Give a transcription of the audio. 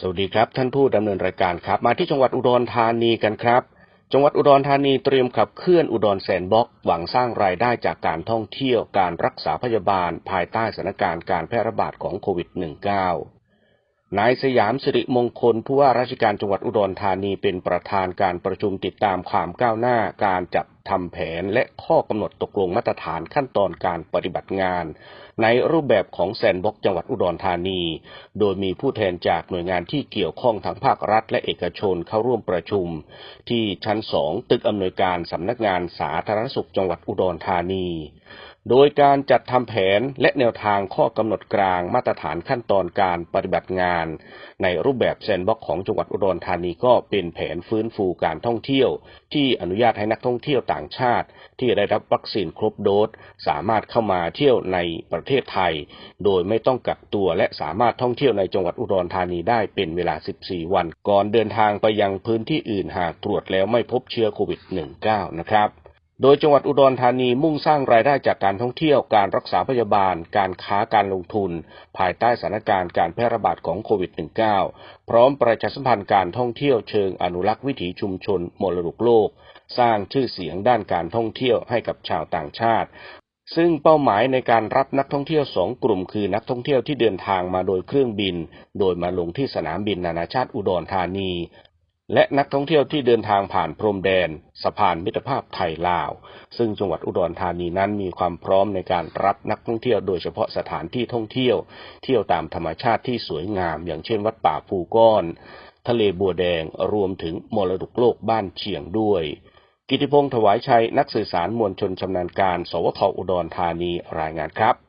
สวัสดีครับ ท่านผู้ดำเนินรายการครับ มาที่จังหวัดอุดรธานีกันครับ จังหวัดอุดรธานีเตรียมขับเคลื่อนอุดรแซนบ็อกหวังสร้างรายได้จากการท่องเที่ยวการรักษาพยาบาล ภายใต้สถานการณ์การแพร่ระบาดของโควิด -19 นายสยามสิริมงคลผู้ว่าราชการจังหวัดอุดรธานีเป็นประธานการประชุมติดตามความก้าวหน้าการจัดทำแผนและข้อกำหนดตกลงมาตรฐานขั้นตอนการปฏิบัติงาน ในรูปแบบของแซนบ็อกจังหวัดอุดรธานี โดยมีผู้แทนจากหน่วยงานที่เกี่ยวข้องทั้งภาครัฐและเอกชนเข้าร่วมประชุม ที่ชั้น2ตึกอำนวยการสำนักงานสาธารณสุขจังหวัดอุดรธานี โดยการจัดทำแผนและแนวทางข้อกำหนดกลางมาตรฐานขั้นตอนการปฏิบัติงาน ในรูปแบบแซนบ็อกของจังหวัดอุดรธานีก็เป็นแผนฟื้นฟูการท่องเที่ยว ที่อนุญาตให้นักท่องเที่ยวต่างชาติ ที่ได้รับวัคซีนครบโดสสามารถเข้ามาเที่ยวในประเทศไทย โดยไม่ต้องกักตัวและสามารถท่องเที่ยวในจังหวัดอุดรธานีได้เป็นเวลา 14 วัน ก่อนเดินทางไปยังพื้นที่อื่นหากตรวจแล้วไม่พบเชื้อโควิด -19 นะครับ โดยจังหวัดอุดรธานีมุ่งสร้างรายได้จากการท่องเที่ยว การรักษาพยาบาล การค้าการลงทุน ภายใต้สถานการณ์การแพร่ระบาดของโควิด -19 พร้อมประชาสัมพันธ์การท่องเที่ยวเชิงอนุรักษ์วิถีชุมชนมรดกโลก สร้างชื่อเสียงด้านการท่องเที่ยวให้กับชาวต่างชาติ ซึ่งเป้าหมายในการรับนักท่องเที่ยวสองกลุ่มคือนักท่องเที่ยวที่เดินทางมาโดยเครื่องบิน โดยมาลงที่สนามบินนานาชาติอุดรธานี และนักท่องเที่ยวที่เดินทางผ่านพรมแดน สะพานมิตรภาพไทยลาว ซึ่งจังหวัดอุดรธานีนั้นมีความพร้อมในการรับนักท่องเที่ยวโดยเฉพาะสถานที่ท่องเที่ยว เที่ยวตามธรรมชาติที่สวยงาม อย่างเช่นวัดป่าภูก้อน ทะเลบัวแดงรวมถึงมรดกโลกบ้านเชียงด้วย กิติพงศ์ถวายชัยนักสื่อสารมวลชนชำนาญการ สวทอุดรธานีรายงานครับ